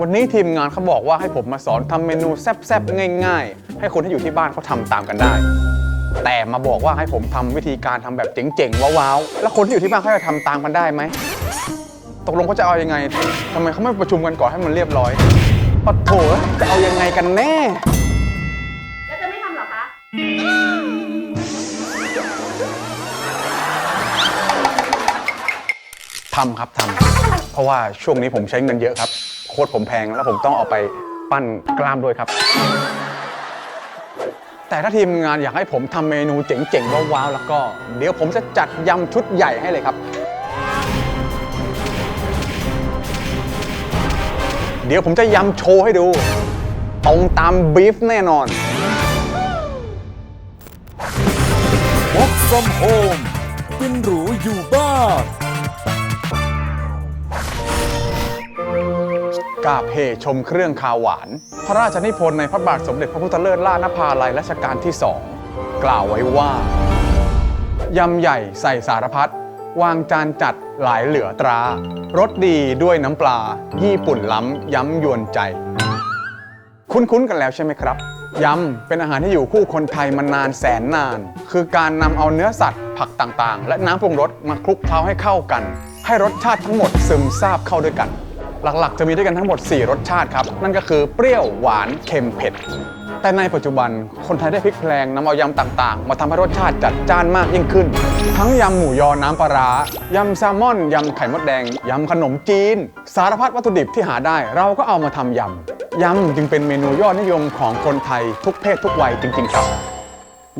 วันนี้ทีมงานเขาบอกว่าให้ผมมาสอนทำเมนูแซ่บๆ ง่ายๆ ให้คนที่อยู่ที่บ้านเขาทำตามกันได้ แต่มาบอกว่าให้ผมทำวิธีการทำแบบเจ๋งๆ ว้าวๆ แล้วคนที่อยู่ที่บ้านเขาจะทำตามกันได้ไหม ตกลงเขาจะเอายังไงทำไมเขาไม่ประชุมกันก่อนให้มันเรียบร้อยปะโถจะเอายังไงกันแน่ แล้วจะไม่ทำเหรอคะ ทำครับทำเพราะว่าช่วงนี้ผมใช้เงินเยอะครับโคตรผมแพง แล้วผมต้องเอาไปปั้นกล้ามด้วยครับ แต่ถ้าทีมงานอยากให้ผมทำเมนูเจ๋งๆว้าวๆแล้วก็ เดี๋ยวผมจะจัดยำชุดใหญ่ให้เลยครับ เดี๋ยวผมจะยำโชว์ให้ดู ตรงตามบีฟแน่นอน Work from home กินหรูอยู่บ้าน กาเพชมเครื่องคาวหวาน พระราชนิพนธ์ในพระบาทสมเด็จพระพุทธเลิศล่านภาลัยรัชกาลที่สองกล่าวไว้ว่า ยำใหญ่ใส่สารพัดวางจานจัดหลายเหลือตรารสดีด้วยน้ำปลา ญี่ปุ่นล้ำย้ำยวนใจ คุ้นๆกันแล้วใช่ไหมครับยำเป็นอาหารที่อยู่คู่คนไทยมานานแสนนาน คือการนำเอาเนื้อสัตว์ ผักต่างๆ และน้ำปรุงรสมาคลุกเคล้าให้เข้ากัน ให้รสชาติทั้งหมดซึมซาบเข้าด้วยกัน หลักๆ จะมีด้วยกันทั้งหมด 4 รสชาติครับ นั่นก็คือเปรี้ยวหวานเค็มเผ็ด แต่ในปัจจุบันคนไทยได้พลิกแพลงนำเอายำต่างๆ มาทำให้รสชาติจัดจ้านมากยิ่งขึ้น ทั้งยำหมูยอน้ำปลาร้ายำแซลมอนยำไข่มดแดงยำขนมจีน สารพัดวัตถุดิบที่หาได้ เราก็เอามาทำยำยำจึงเป็นเมนูยอดนิยมของคนไทยทุกเพศทุกวัยจริง ๆ ครับ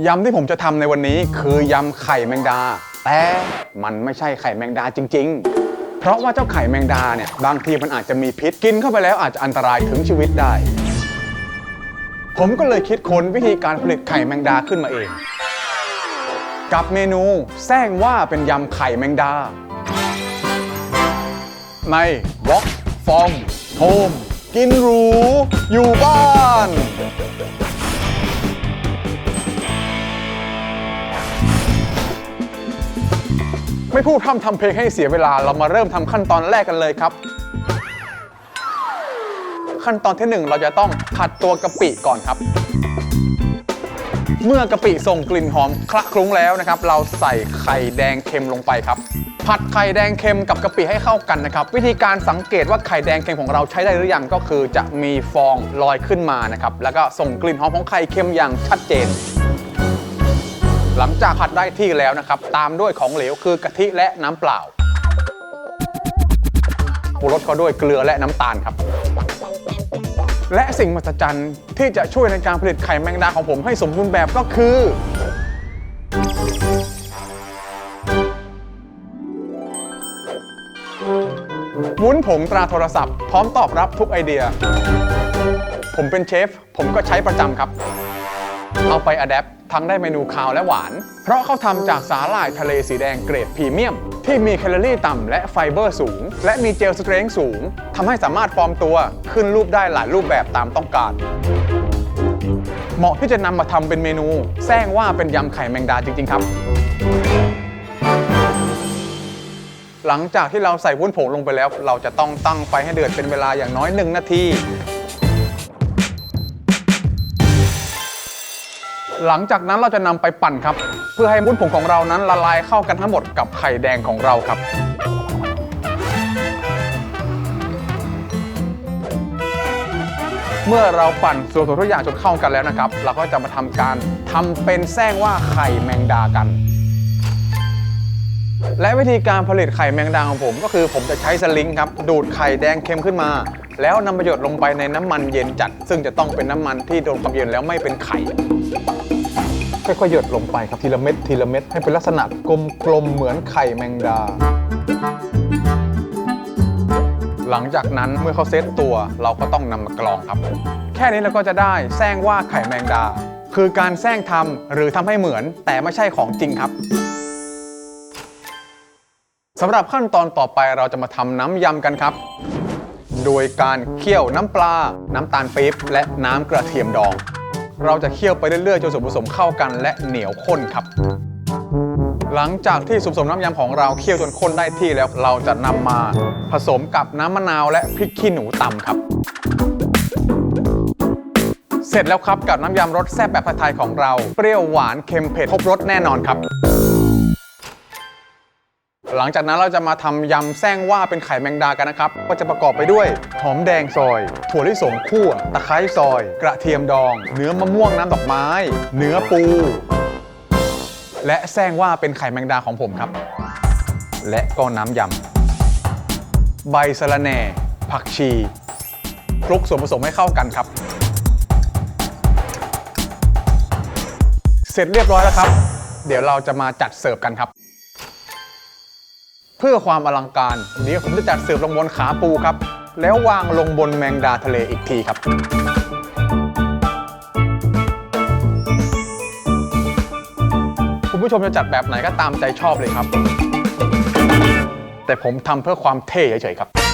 ยำที่ผมจะทำในวันนี้คือยำไข่แมงดา แต่มันไม่ใช่ไข่แมงดาจริง ๆ ราะว่าเจ้าไข่แมงดาเนี่ยบางทีมันอาจจะมีพิษกินเข้าไปแล้วอาจจะอันตรายถึงชีวิตได้ ผมก็เลยคิดค้นวิธีการผลิตไข่แมงดาขึ้นมาเอง กับเมนูแซงว่าเป็นยำไข่แมงดา ใน Walk from Home กินหรู อยู่บ้าน พูดพร่ำทำเพลงให้เสียเวลาเรามาเริ่มทำขั้นตอนแรกกันเลยครับ ขั้นตอนที่หนึ่งเราจะต้องผัดตัวกะปิก่อนครับ เมื่อกะปิส่งกลิ่นหอมคละคลุ้งแล้วนะครับ เราใส่ไข่แดงเค็มลงไปครับ ผัดไข่แดงเค็มกับกะปิให้เข้ากันนะครับ วิธีการสังเกตว่าไข่แดงเค็มของเราใช้ได้หรือยังก็คือ จะมีฟองลอยขึ้นมานะครับแล้วก็ส่งกลิ่นหอมของไข่เค็มอย่างชัดเจน หลังจากผัดได้ที่แล้วนะครับ ตามด้วยของเหลวคือกะทิและน้ำเปล่าปรุงรสก็ด้วยเกลือและน้ำตาลครับ และสิ่งมหัศจรรย์ที่จะช่วยในการผลิตไข่แมงดาของผมให้สมบูรณ์แบบก็คือ วุ้นผงตราโทรศัพท์พร้อมตอบรับทุกไอเดีย ผมเป็นเชฟ ผมก็ใช้ประจำครับ เอาไปอัดแอปทั้งได้เมนูคาวและหวาน เพราะเขาทำจากสาหร่ายทะเลสีแดงเกรดพรีเมียม ที่มีแคลอรี่ต่ำและไฟเบอร์สูง และมีเจลสเตรนท์สูงทำให้สามารถฟอร์มตัวขึ้นรูปได้หลายรูปแบบตามต้องการ เหมาะที่จะนำมาทำเป็นเมนูแซงว่าเป็นยำไข่แมงดาจริง ๆ ครับ หลังจากที่เราใส่วุ้นผงลงไปแล้ว เราจะต้องตั้งไฟให้เดือดเป็นเวลาอย่างน้อย 1 นาที หลังจากนั้นเราจะนำไปปั่นครับ เพื่อให้วุ้นผงของเรานั้นละลายเข้ากันทั้งหมดกับไข่แดงของเราครับ เมื่อเราปั่นส่วนผสมทุกอย่างจนเข้ากันแล้วนะครับ เราก็จะมาทำการทำเป็นแซงว่าไข่แมงดากัน และวิธีการผลิตไข่แมงดาของผม ก็คือผมจะใช้สลิงครับดูดไข่แดงเค็มขึ้นมา แล้วนำประโยชน์ลงไปในน้ำมันเย็นจัด ซึ่งจะต้องเป็นน้ำมันที่โดนความเย็นแล้วไม่เป็นไข่ค่อยๆหยดลงไปครับทีละเม็ดทีละเม็ดให้เป็นลักษณะกลมๆเหมือนไข่แมงดา หลังจากนั้นเมื่อเขาเซตตัวเราก็ต้องนำมากรองครับ แค่นี้เราก็จะได้แซงว่าไข่แมงดา คือการแซงทำหรือทำให้เหมือน แต่ไม่ใช่ของจริงครับสำหรับขั้นตอนต่อไปเราจะมาทำน้ำยำกันครับ โดยการเคี่ยวน้ำปลา น้ำตาลปี๊บและน้ำกระเทียมดอง เราจะเคี่ยวไปเรื่อยๆจนส่วนผสมเข้ากันและเหนียวข้นครับ หลังจากที่ส่วนผสมน้ำยำของเราเคี่ยวจนข้นได้ที่แล้วเราจะนำมาผสมกับน้ำมะนาวและพริกขี้หนูตำครับเสร็จแล้วครับกับน้ำยำรสแซ่บแบบไทยๆของเรา เปรี้ยวหวานเค็มเผ็ดครบรสแน่นอนครับ หลังจากนั้นเราจะมาทำยำแซงว่าเป็นไข่แมงดากันนะครับ ก็จะประกอบไปด้วยหอมแดงซอย ถั่วลิสงคั่ว ตะไคร้ซอย กระเทียมดอง เนื้อมะม่วงน้ำดอกไม้ เนื้อปู และแซงว่าเป็นไข่แมงดาของผมครับ และก็น้ำยำ ใบสะระแหน่ ผักชีคลุกส่วนผสมให้เข้ากันครับ เสร็จเรียบร้อยแล้วครับ เดี๋ยวเราจะมาจัดเสิร์ฟกันครับ เพื่อความอลังการเดี๋ยวผมจะจัดเสิร์ฟลงบนขาปูครับ แล้ววางลงบนแมงดาทะเลอีกทีครับคุณผู้ชมจะจัดแบบไหนก็ตามใจชอบเลยครับ แต่ผมทำเพื่อความเท่เฉยๆครับ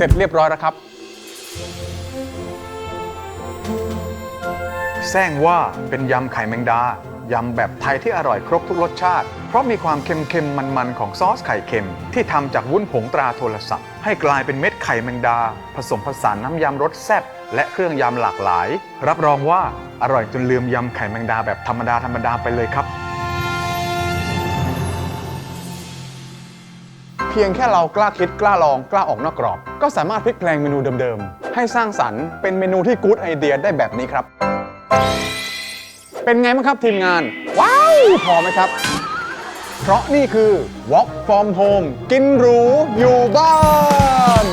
สร็จเรียบร้อยแล้วครับแซงว่าเป็นยำไข่แมงดายำแบบไทยที่อร่อยครบทุกรสชาติ เพราะมีความเค็มๆ มันๆ ของซอสไข่เค็ม ที่ทำจากวุ้นผงตราโทรศัพท์ ให้กลายเป็นเม็ดไข่แมงดา ผสมผสานน้ำยำรสแซ่บและเครื่องยำหลากหลาย รับรองว่าอร่อยจนลืมยำไข่แมงดาแบบธรรมดาธรรมดาไปเลยครับ เพียงแค่เรากล้าคิดกล้าลองกล้าออกนอกกรอบ ก็สามารถพลิกแปลงเมนูเดิมๆ ให้สร้างสรรค์เป็นเมนูที่กู๊ดไอเดียได้แบบนี้ครับ เป็นไงบ้างครับทีมงาน ว้าวพอไหมครับ เพราะนี่คือ Walk from Home กินหรูอยู่บ้าน